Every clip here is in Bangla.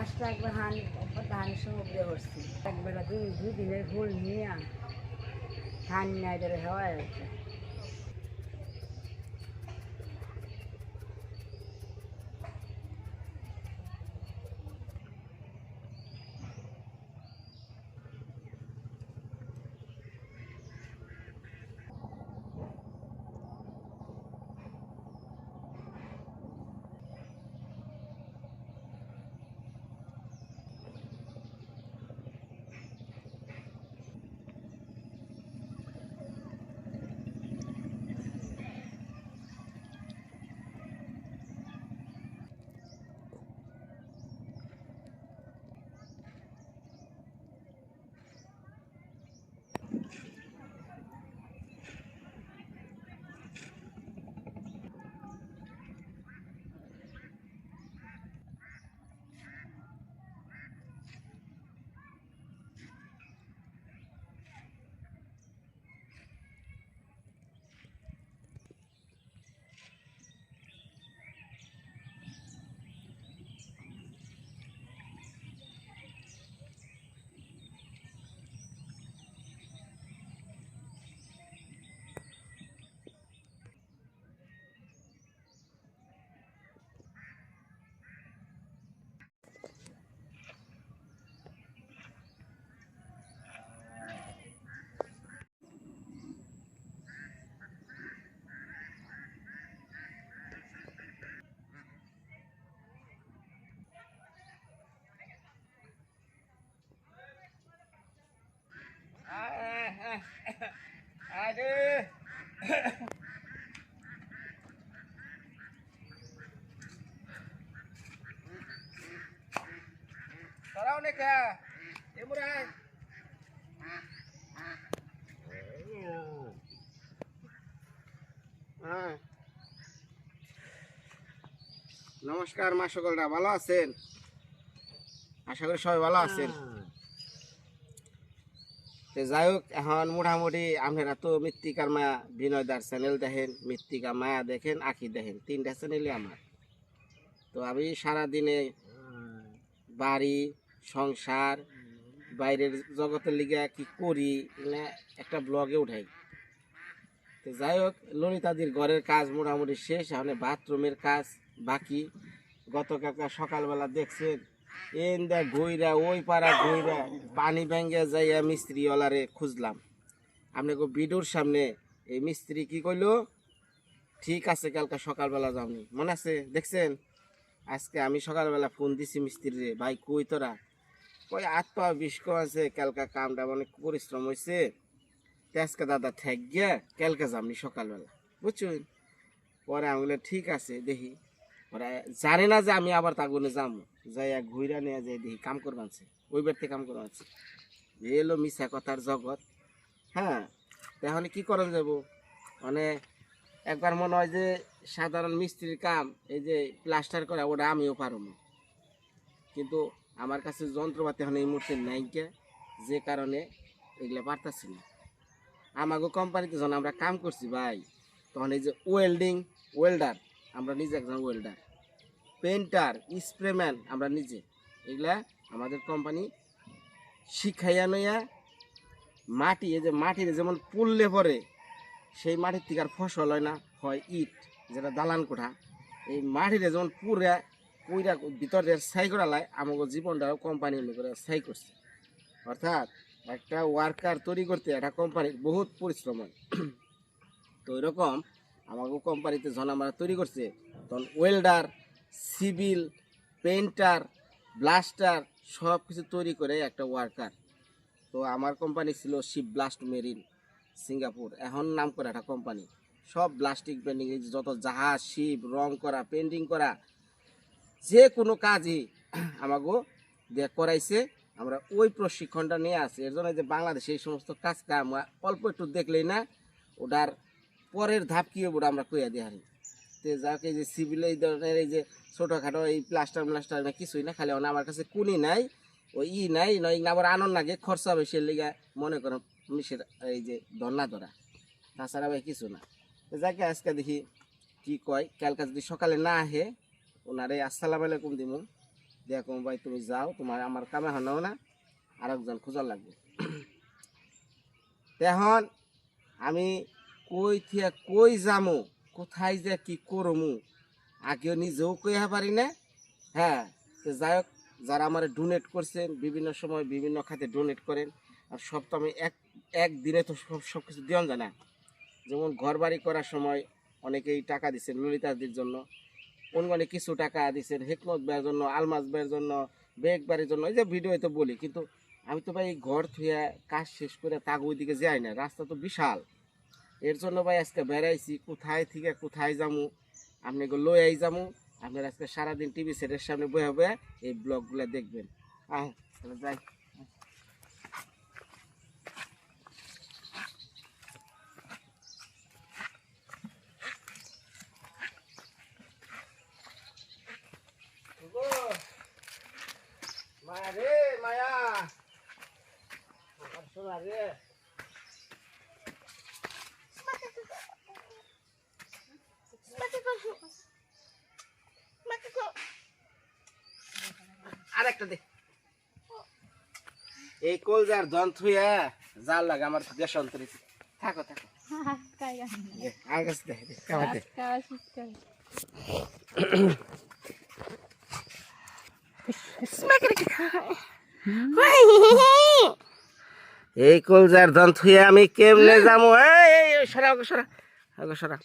গাছটা একবার হান ধানের সমুদ্রে হচ্ছে একবার দুই দুই দিনের ফুল নিয়ে ধান নাই ধরে হওয়া ya. Ya murah. হ্যাঁ নমস্কার মা সকলরা ভালো আছেন আশা করি সবাই ভালো আছেন তো যাই হোক এখন মোটামুটি আপনারা তো মৃত্তিকার মায়া বিনয়দার চ্যানেল দেখেন, মৃত্তিকা মায়া দেখেন আঁকি দেখেন, তিনটা চ্যানেলই আমার। তো আমি সারাদিনে বাড়ি, সংসার, বাইরের জগতের লিগে কি করি না একটা ব্লগে উঠাই। তো যাই হোক ললিতাদির ঘরের কাজ মোটামুটি শেষ, এখন বাথরুমের কাজ বাকি। গতকাল সকালবেলা দেখছেন এন দা ঘইরা ওই পাড়া ঘইরা পানি ব্যাঙ্গে যাইয়া মিস্ত্রিওয়ালারে খুঁজলাম। আপনাকে বিডুর সামনে এই মিস্ত্রি কি কইলো? ঠিক আছে, কালকে সকালবেলা যাওনি। মনে আছে? দেখছেন? আজকে আমি সকালবেলা ফোন দিছি মিস্ত্রি রে ভাই, কই তোরা? কই আত্ম বিষ আছে, কালকা কামটা অনেক পরিশ্রম হয়েছে আজকে দাদা ঠেক গিয়া কালকে যামনি সকালবেলা। বুঝছেন? পরে আমি ঠিক আছে, দেখি। ওরা জানে না যে আমি আবার তাগুনে যাম। যাই ঘুরা নিয়ে যাই দেখি, কাম করবানছে ওই বাড়িতে কাম করবানছে এলো মিশা কথার জগৎ। হ্যাঁ তো এখন কি করা যাব? মানে একবার মনে হয় যে সাধারণ মিস্ত্রির কাম, এই যে প্লাস্টার করা, ওটা আমিও পারব কিন্তু আমার কাছে যন্ত্রপাতি এখন এই মুহূর্তে নাই যে কারণে এগুলো পারতাছি না। আমাকে কোম্পানিতে যখন আমরা কাম করছি ভাই, তখন এই যে ওয়েল্ডিং ওয়েল্ডার আমরা নিজে একজন ওয়েল্ডার পেন্টার স্প্রেম্যান আমরা নিজে। এগুলা আমাদের কোম্পানি শিখাইয়া নইয়া মাটি, এই যে মাটির যেমন পুললে পরে, সেই মাটির থেকে আর ফসল হয় না, হয় ইট, যেটা দালান কোঠা। এই মাটিরে যেমন পুরা পুরা ভিতরে সাই করা লাই আমাকে জীবনটাও কোম্পানি করে ছাই করছে। অর্থাৎ একটা ওয়ার্কার তৈরি করতে একটা কোম্পানির বহুত পরিশ্রম হয়। তো এরকম আমাকে কোম্পানিতে যখন আমরা তৈরি করছে। তখন ওয়েল্ডার সিভিল পেন্টার ব্লাস্টার সব কিছু তৈরি করে একটা ওয়ার্কার তো আমার কোম্পানি ছিল শিপ ব্লাস্ট মেরিন সিঙ্গাপুর এখন নাম করা একটা কোম্পানি। সব প্লাস্টিক পেন্টিং যত জাহাজ শিপ রং করা পেন্টিং করা, যে কোনো কাজই আমাকে দিয়ে করাইছে। আমরা ওই প্রশিক্ষণটা নিয়ে আসি এর জন্য যে বাংলাদেশে এই সমস্ত কাজ কাম অল্প একটু দেখলেই না, ওটার পরের ধাপ কী হবে আমরা কইয়া দিয়ে হারি? তো যাকে যে সিভিল এই ধরনের এই যে ছোটোখাটো এই প্লাস্টার প্লাস্টার না কিছুই না, খালি আমার কাছে কুনি নাই, ওই ই নাই, নয় আবার আনন্দ লাগে, খরচা বেশি লেগে মনে করেন মিশের এই যে ধর্না ধরা। তাছাড়া ভাই কিছু না। যাকে, আজকে দেখি কি কয়। কালকে যদি সকালে না আহে ওনারে আসসালাম আলাইকুম দিমু। দেখো ভাই তুমি যাও, তোমার আমার কামে হনাও না, আরেকজন খোঁজা লাগবে। এখন আমি কই থিয়া, কই যামু? কোথায় যে কি করমু আগেও নিজেও কইয়া পারি না? হ্যাঁ তো যাই হোক যারা আমার ডোনেট করছেন বিভিন্ন সময় বিভিন্ন খাতে ডোনেট করেন আর সব তো আমি এক একদিনে তো সব সব কিছু দিয়ন যায় না যেমন ঘর বাড়ি করার সময় অনেকেই টাকা দিচ্ছেন ললিতাদির জন্য। অনেক কিছু টাকা দিচ্ছেন হেকমত বের জন্য, আলমাজ বের জন্য, বেগ বাড়ির জন্য, এই যে ভিডিও তো বলি। কিন্তু আমি তো ভাই ঘর থুয়ে কাজ শেষ করে তাগ ওইদিকে যাই না রাস্তা তো বিশাল। এর জন্য ভাই আজকে বেড়াইছি কোথায় থেকে কোথায় যামু আপনি আই যামু। আপনার আজকে সারাদিন টিভি সেটের সামনে বয়ে বয়ে এই ব্লগগুলো দেখবেন। আহ, তাহলে যাই। মায়া রে মায়া। রে আরেকটা দে এই কলজার যন্ত্র থুয়া জাল লাগে আমার গ্যাস অন্তরে থাকো থাকো। দে, আমার কাছে দে দে, আমার এই কলজার দন্ত হয়ে আমি কেমনে যাব? সরা ওকে সরা। ওকে সরা।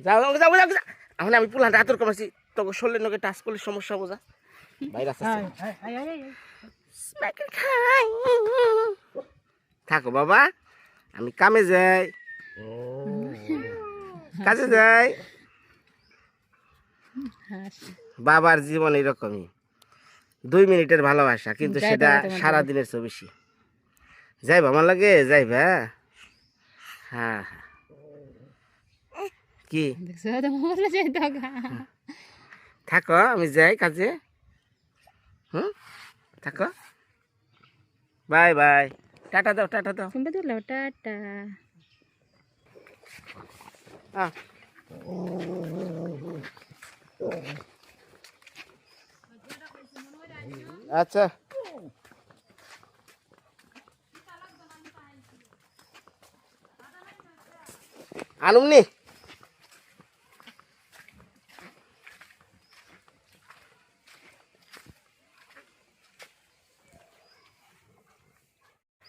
যাও যাও যাও যাও যাও। এখন আমি পুলানটা হাতের কমাচ্ছি তোকে শরীরের নকে টাচ করলে সমস্যা বোঝা বাইরে আছে থাকো বাবা আমি কামে যাই। কাজে যাই। বাবার জীবন এরকমই। দুই মিনিটের ভালোবাসা কিন্তু সেটা সারা দিনের চেয়ে বেশি। যাইবা আমার লাগে যাইবা হ্যাঁ হ্যাঁ। কি? থাকো আমি যাই কাজে। হুম? থাকো। বাই বাই টাটা দাও টাটা দাও টাটা আহ। আচ্ছা আনুমনি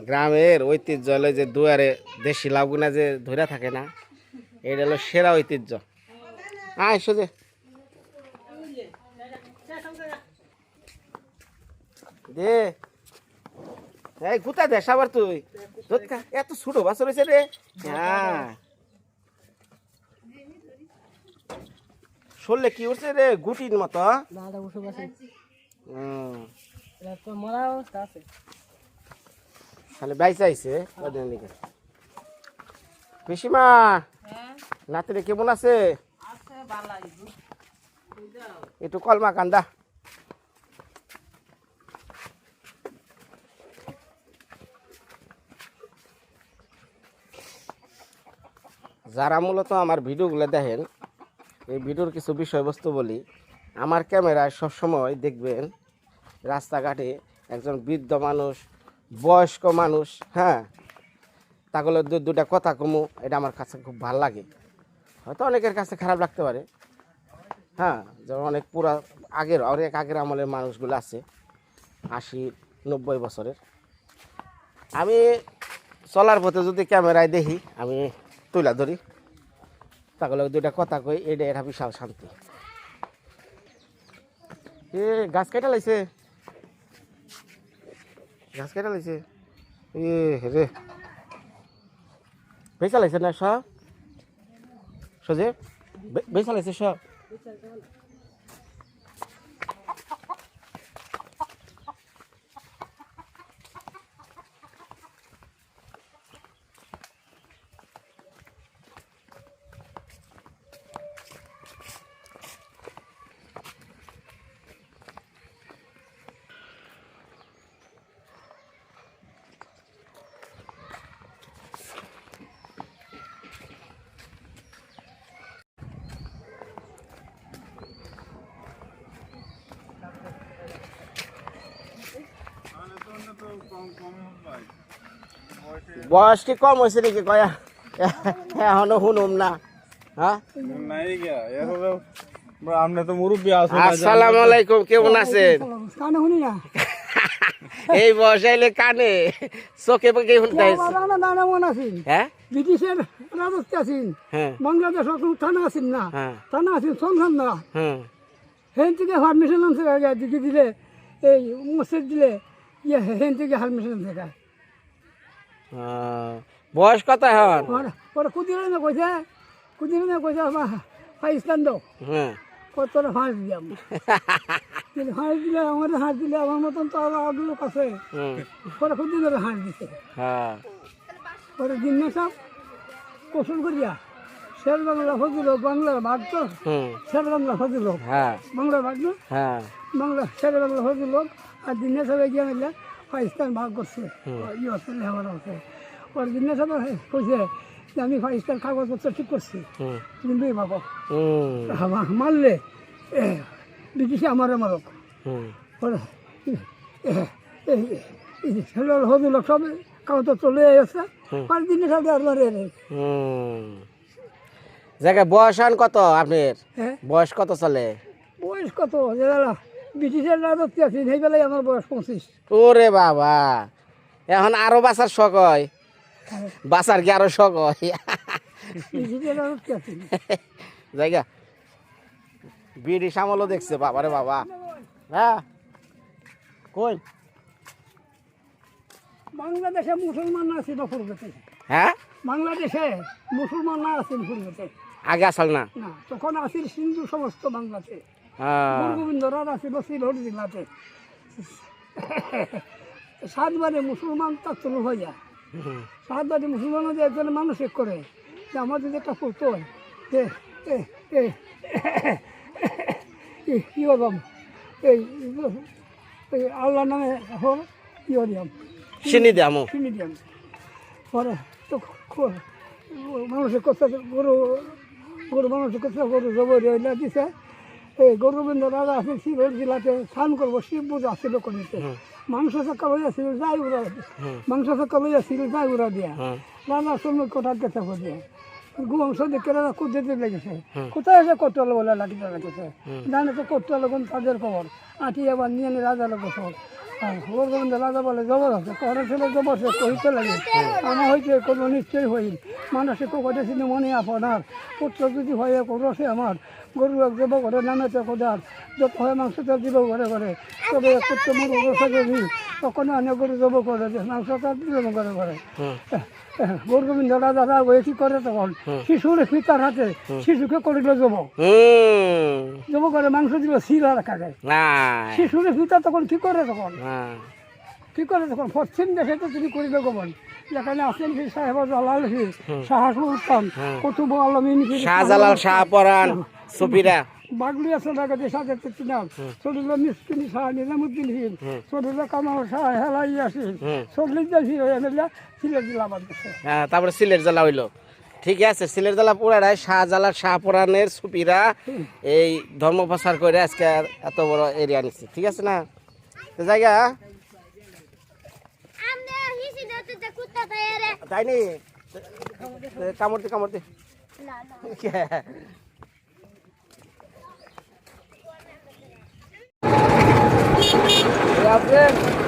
গ্রামের ঐতিহ্য হলো যে দুয়ারে দেশি লাউগুনা যে ধরে থাকে না এটা হলো সেরা ঐতিহ্য। আয় সোজে দে। এই গুতা দেশ আবার তুই। এত ছোট বাছর হয়েছে রে। হ্যাঁ। শরলে কি উঠছে রে গুটির মতো? দাদা বসে বসে। হুম এটা তো মরা অবস্থা আছে তাহলে বাইসে আইছে ওদের দিকে পিসিমা নাতিরে কেমন আছে? একটু কলমা কান্দা যারা মূলত আমার ভিডিওগুলো দেখেন এই ভিডিওর কিছু বিষয়বস্তু বলি আমার ক্যামেরায় সবসময় দেখবেন রাস্তাঘাটে একজন বৃদ্ধ মানুষ বয়স্ক মানুষ হ্যাঁ? তাগুলো দুটা কথা কমু, এটা আমার কাছে খুব ভালো লাগে। হয়তো অনেকের কাছে খারাপ লাগতে পারে। হ্যাঁ যেমন অনেক পুরা আগের, অনেক আগের আমলের মানুষগুলো আছে, আশি, নব্বই বছরের। আমি চলার পথে যদি ক্যামেরায় দেখি, আমি তুলা ধরি। তাহলে দুটা কথা কই, এটা এটা বিশাল শান্তি। এ, গাছ কেটে লাইছে? গাছ কেটে লাইছে এ রে বেচা লাইছে না সব? সজে বেচা লাইছে সব? বয়স কি কম হয়েছে নাকি কয়া? এখনও শুনুম না। হ্যাঁ নাই গিয়া এভাবে আপনি তো মুরব্বী আছো আসসালামু আলাইকুম কেমন আছেন? কানে শুনি না। এই বয়স কানে চোখে পাকে শুনতে হয়েছে রানা দানা আছেন। হ্যাঁ? ব্রিটিশের রাজত্বে আছেন। হ্যাঁ। বাংলাদেশ থানা আছেন না। হ্যাঁ। থানা আছেন না। হুম হেন থেকে পারমিশন দিকে দিলে এই মসজিদ দিলে ইয়ে হেন থেকে পারমিশন থেকে। বয়স কত এখন? ওরা ওরা না কইছে কুদিলে না কইছে পাকিস্তান দাও। হ্যাঁ। কত ফাঁস দিলাম। হাঁস দিলে আমাদের হাঁস দিলে আমার মতন তো আরও আরও লোক আছে। ওরা খুব দিন হাঁস দিছে। হ্যাঁ। ওরা দিন না সব কৌশল করিয়া শের বাংলা ফজিল বাংলার ভাগ তো। শের বাংলা ফজিল হ্যাঁ। বাংলার ভাগ না? হ্যাঁ। বাংলা শের বাংলা ফজিল আর দিন সবাই গিয়ে মিলে পাকিস্তান ভাগ করছে। ই আছে লেখাপড়া আছে ওর দিন না সবাই কইছে যে আমি পাকিস্তান কাগজপত্র ঠিক করছি। কিন্তু এই বাবা আমার মারলে ব্রিটিশে আমারে মারক। ওরা সব কাগজ চলে গেছে পাঁচ দিনের সাথে আর মারে রে হুম। জায়গা বয়স কত আপনার হ্যাঁ? বয়স কত চলে? বয়স কত? যেটা ব্রিটিশের রাজত্বে আছে সেই বেলায় আমার বয়স পঁচিশ। ওরে বাবা এখন আরও বাঁচার শখ হয়। বাঁচার কি আরও শখ হয়? ব্রিটিশের রাজত্বে আছে। জায়গা। বিড়ি সামলও দেখছে বাবারে বাবা। হ্যাঁ। কই? বাংলাদেশে মুসলমান আছে পূর্বেতে? হ্যাঁ? বাংলাদেশে মুসলমান না পূর্বেতে? আগে আসল না? তখন আছিল সিন্ধু সমস্ত বাংলাতে। গুরুগোবিন্দরাজ আছিল সিলহর জেলাতে সাতবারে মুসলমান তা চলু হয়ে যায়। সাতবারে মুসলমান যে একজন মানুষ এক করে। যে আমার যদি একটা করতে হয় কি করবাম এই আল্লাহ নামে হোক কি করিয়াম চিনি দামো চিনি দিয়াম পরে তো মানুষের কথা গরু গরু মানুষের কথা গরু জবর দিছে। এই গৌরবেন্দ্র রাজা আছে শিবর জেলাতে স্নান করব শিব পূজা ছিল করিতে মাংস চাকা লইয়া ছিল যাই উড়া মাংস চাকা লইয়া ছিল যাই উড়া দিয়া। হুম রাজা সময় কোঠার কাছে দিয়ে গুবংশ দেখে রাজা কুদিতে লেগেছে। কোথায় এসে কোটল বলে লাগিতে লেগেছে জানে তো কোটল লোকন তাদের খবর। আটি আবার নিয়ে রাজা লোক সব গোবিন্দ রাজা বলে জবর আছে করে ছিল জবর সে কহিতে লাগে আমার হইতে কোনো নিশ্চয় হইল। মানুষে কটে ছিল মনে আপনার পুত্র যদি হয় রসে আমার। গরু এক জব করে নামেতে কোদার যত হয় মাংস তেল দিব ঘরে ঘরে। তবে এক পুত্র মরু রসে যদি তখন অনেক গরু জব করে মাংস তেল দিব ঘরে ঘরে। হুম। গৌরগোবিন্দ রাজা রাগ হয়ে কি করে তখন? শিশুর পিতার হাতে শিশুকে করিল জব। জব করে মাংস দিল শিরা রাখা যায় শিশুর পিতা তখন কি করে তখন? কি করে তখন পশ্চিম দেশে তো তিনি করিল গোপন যেখানে আছেন কি সাহেব জালাল হি শাহাসুল উত্তম কুতুব আলমিন শাহজালাল শাহপরান সুফিরা। বাগলি আছে লাগাতে সাথে চলিল মিসকিন শাহ নিজামুদ্দিন হিন চলিল কামাল শাহ হেলাই। চল্লিশ মেলা সিলেট জেলা বাদ হ্যাঁ তারপরে সিলেট জেলা হইল। ঠিক আছে সিলেট জেলা পুরাটাই শাহজালাল শাহপুরানের সুপিরা এই ধর্ম প্রচার করে আজকে এত বড় এরিয়া নিচ্ছে। ঠিক আছে না? জায়গা তাই নি? কামড়তে কামড়তে Yeah,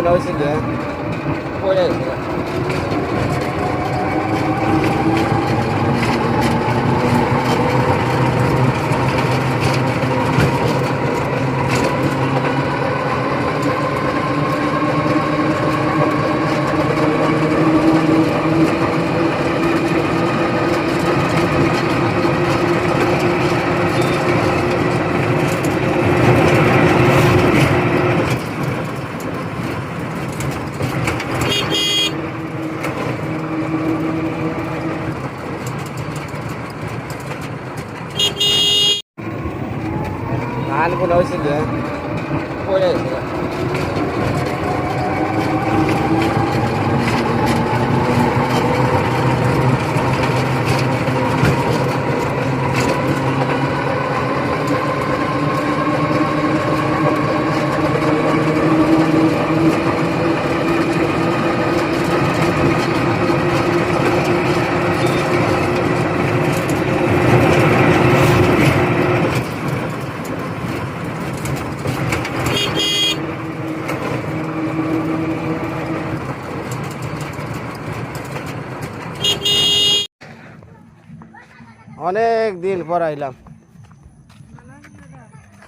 না কোনো হয়েছে যে পড়ে গেছে ধান কোনো হয়েছে যে পড়ে গেছে অনেক দিন পর আইলাম।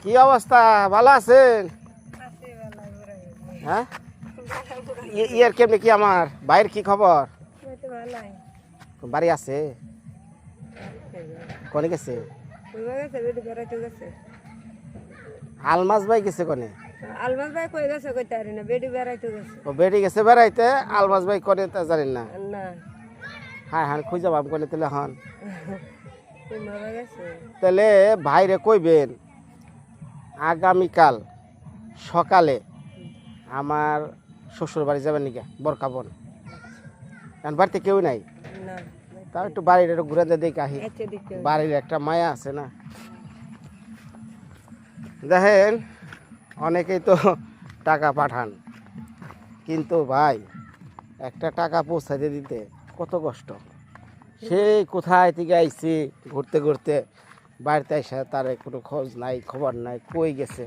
কি অবস্থা? ভালো আছেন? হ্যাঁ? ইয়ের কেমনি কি আমার? বাইরের কি খবর? বাড়ি আছে? কনে গেছে? আলমাস ভাই গেছে কনে? আলমাস ভাই কই গেছে কইতে পারি না বেডি বেড়াইতে গেছে ও বেড়ে গেছে বেড়াইতে আলমাস ভাই কনে তা জানেন না? না। হ্যাঁ হ্যাঁ খুঁজে পাব কনে তাহলে হন। তাহলে ভাইরে কইবেন আগামীকাল সকালে আমার শ্বশুর বাড়ি যাবেন নাকি বরকাবন কারণ বাড়িতে কেউ নাই। তাও একটু বাড়ির একটু ঘুরে দিয়ে দেখে আহি বাড়ির একটা মায়া আছে না। দেখেন অনেকেই তো টাকা পাঠান। কিন্তু ভাই একটা টাকা পৌঁছাতে দিতে কত কষ্ট। সেই কোথায় থেকে আইছি ঘুরতে ঘুরতে বাড়িতে এসে তার কোনো খোঁজ নাই খবর নাই কই গেছে?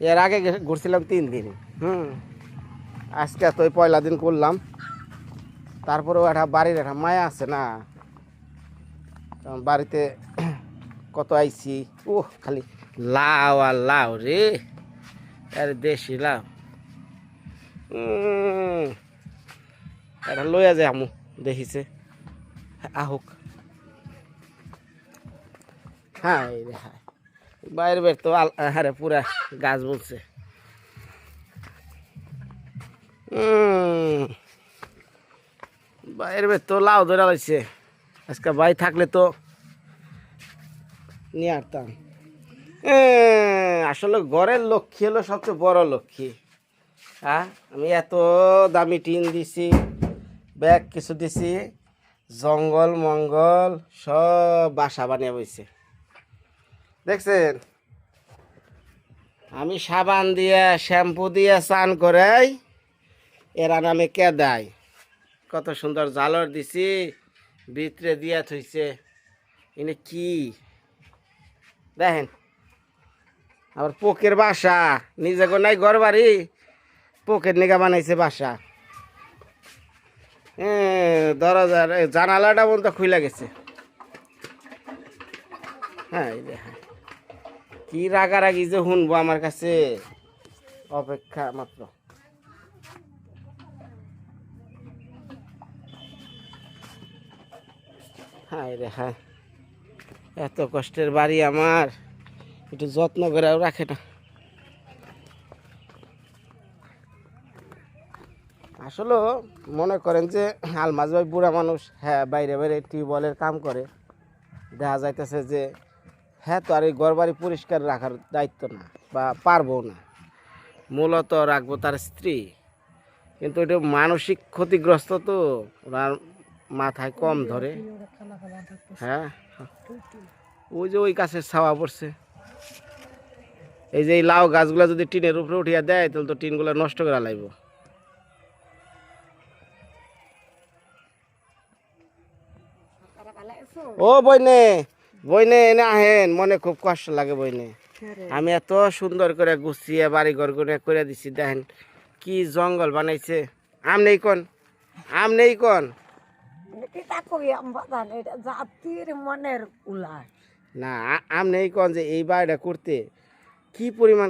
এর আগে ঘুরছিলাম তিন দিন হুম। আজকে তো ওই পয়লা দিন করলাম। তারপরেও একটা বাড়ির একটা মায়া আছে না। বাড়িতে কত আইছি ও খালি লাউ আর লাউ রে। আরে দেশি লাউ। উম, এটা লইয়া যায় আমু, দেখিছে। আহুক। হ্যাঁ এই হ্যাঁ। বাইরে বের তো আরে পুরা গাছ বলছে। বাইরে বের তো লাউ ধরে লাগছে আজকে ভাই থাকলে তো নিয়ে আসতাম। আসলে ঘরের লক্ষ্মী হলো সবচেয়ে বড় লক্ষ্মী। হ্যাঁ আমি এত দামি টিন দিছি। ব্যাগ কিছু দিছি, জঙ্গল, মঙ্গল, সব বাসা বানিয়ে বইছে। দেখছেন? আমি সাবান দিয়ে, শ্যাম্পু দিয়ে স্নান করাই, এরা নামে কেদাই। কত সুন্দর জালর দিছি, ভিতরে দিয়া থইছে। এনে কি? দেখেন, আবার পোকের বাসা নিজে নাই ঘর বাড়ি পোকের নিগা বানাইছে বাসা। দরজার জানালাটা বলতে খুলে গেছে। হ্যাঁ হ্যাঁ। কি রাগারাগি যে শুনব আমার কাছে। অপেক্ষা মাত্র। হায় রে হায়। এত কষ্টের বাড়ি আমার। একটু যত্ন করেও রাখে না। আসলে মনে করেন যে আলমাজ ভাই বুড়া মানুষ হ্যাঁ বাইরে বাইরে টিউবওয়েলের কাম করে। দেখা যাইতেছে যে হ্যাঁ তো আর এই ঘর বাড়ি পরিষ্কার রাখার দায়িত্ব না বা পারব না। মূলত রাখব তার স্ত্রী। কিন্তু এটা মানসিক ক্ষতিগ্রস্ত তো, ওনার মাথায় কম ধরে। হ্যাঁ? ওই যে ওই গাছের ছাওয়া পড়ছে। এই যে এই লাউ গাছগুলো যদি টিনের উপরে উঠিয়া দেয়, তাহলে তো টিনগুলো নষ্ট করা লাগবে। ও বইনে বইনে এনে আহেন মনে খুব কষ্ট লাগে বইনে। আমি এত সুন্দর করে গুছিয়ে বাড়ি ঘর করে করে দিছি দেখেন কি জঙ্গল বানাইছে। আম নেই কোন? আম নেই কোন? না আম নেই কোন যে এই বাড়িটা করতে। কি পরিমাণ